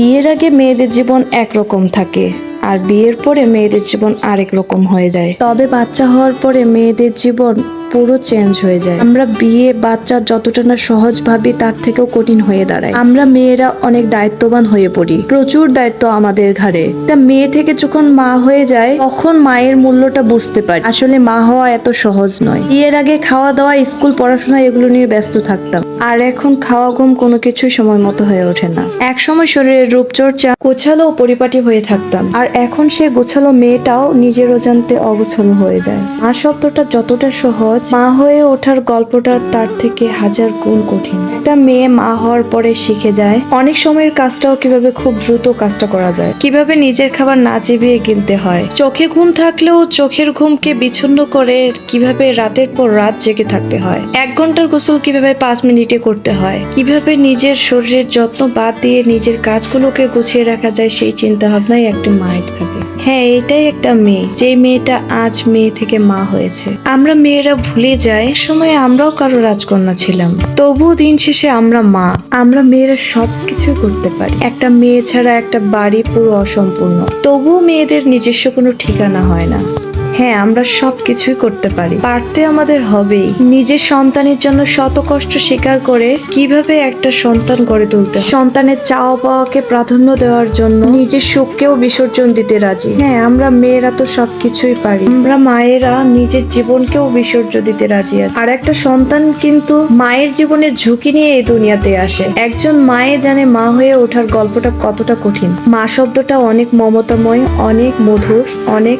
বিয়ের আগে মেয়েদের জীবন একরকম থাকে, আর বিয়ের পরে মেয়েদের জীবন আরেক রকম হয়ে যায়। তবে বাচ্চা হওয়ার পরে মেয়েদের জীবন পুরো চেঞ্জ হয়ে যায়। আমরা বিয়ে, বাচ্চা যতটা না সহজ ভাবি, তার থেকেও কঠিন হয়ে দাঁড়ায় আমরা মেয়েরা অনেক দায়িত্ববান হয়ে পড়ি। প্রচুর দায়িত্ব আমাদের ঘাড়ে। তা মেয়ে থেকে যখন মা হয়ে যায়, তখন মায়ের মূল্যটা বুঝতে পারি। আসলে মা হওয়া এত সহজ নয়। বিয়ের আগে খাওয়া দাওয়া স্কুল পড়াশোনা, এগুলো নিয়ে ব্যস্ত থাকতাম। আর এখন খাওয়া ঘুম কোনো কিছুই সময় মতো হয়ে ওঠে না। এক সময় শরীরের রূপচর্চা গোছালো ও পরিপাটি হয়ে থাকতাম। আর এখন সে গোছালো মেয়েটাও নিজের অজান্তে অগোছালো হয়ে যায়। মা শব্দটা যতটা সহজ মা হয়ে ওঠার গল্পটা তার থেকে হাজার গুণ কঠিন। একটা মেয়ে মা হওয়ার পরে শিখে যায় অনেক সময়ের কাজটাও কীভাবে খুব দ্রুত কাজটা করা যায়, কীভাবে নিজের খাবার না চিবিয়ে গিলতে হয়। চোখে ঘুম থাকলেও চোখের ঘুমকে বিচ্ছিন্ন করে কীভাবে রাতের পর রাত জেগে থাকতে হয়, এক ঘণ্টার গোসল কীভাবে পাঁচ মিনিটে করতে হয়, কীভাবে নিজের শরীরের যত্ন বাদ দিয়ে নিজের কাজগুলোকে গুছিয়ে রাখা যায় সেই চিন্তা ভাবনাই একটা মায়ের থাকে। হ্যাঁ এটাই একটা মেয়ে। যে মেয়েটা আজ মেয়ে থেকে মা হয়েছে। আমরা মেয়েরা ভুলে যাই সময় আমরাও কারও রাজকন্যা ছিলাম। তবু দিন শেষে আমরা মা। আমরা মেয়েরা সবকিছু করতে পারি। একটা মেয়ে ছাড়া একটা বাড়ি পুরো অসম্পূর্ণ। তবুও মেয়েদের নিজস্ব কোনো ঠিকানা হয় না। হ্যাঁ আমরা সব কিছুই করতে পারি। পারতে আমাদের হবেই। নিজের সন্তানের জন্য শত কষ্ট স্বীকার করে কীভাবে একটা সন্তান গড়ে তুলতে সন্তানের চাওয়া পাওয়াকে প্রাধান্য দেওয়ার জন্য নিজের সুখকেও বিসর্জন দিতে রাজি। হ্যাঁ আমরা মেয়েরা তো সবকিছুই পারি। আমরা মায়েরা নিজের জীবনকেও বিসর্জন দিতে রাজি আছি। আর একটা সন্তান কিন্তু মায়ের জীবনের ঝুঁকি নিয়ে এই দুনিয়াতে আসে। একজন মায়ে জানে মা হয়ে ওঠার গল্পটা কতটা কঠিন। মা শব্দটা অনেক মমতাময়, অনেক মধুর, অনেক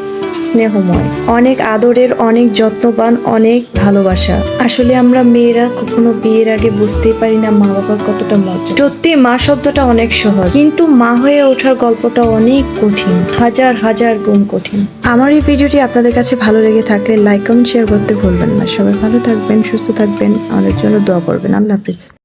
স্নেহময়, অনেক আদরের, অনেক যত্নবান, অনেক ভালোবাসা। আসলে আমরা মেয়েরা কখনো বিয়ের আগে বুঝতেই পারি না মা বাবার কতটা মজা সত্যি, মা শব্দটা অনেক সহজ, কিন্তু মা হয়ে ওঠার গল্পটা অনেক কঠিন, হাজার হাজার গুণ কঠিন। আমার এই ভিডিওটি আপনাদের কাছে ভালো লেগে থাকলে লাইক, কমেন্ট শেয়ার করতে ভুলবেন না। সবাই ভালো থাকবেন, সুস্থ থাকবেন। আমাদের জন্য দোয়া করবেন। আল্লাহ হাফিজ।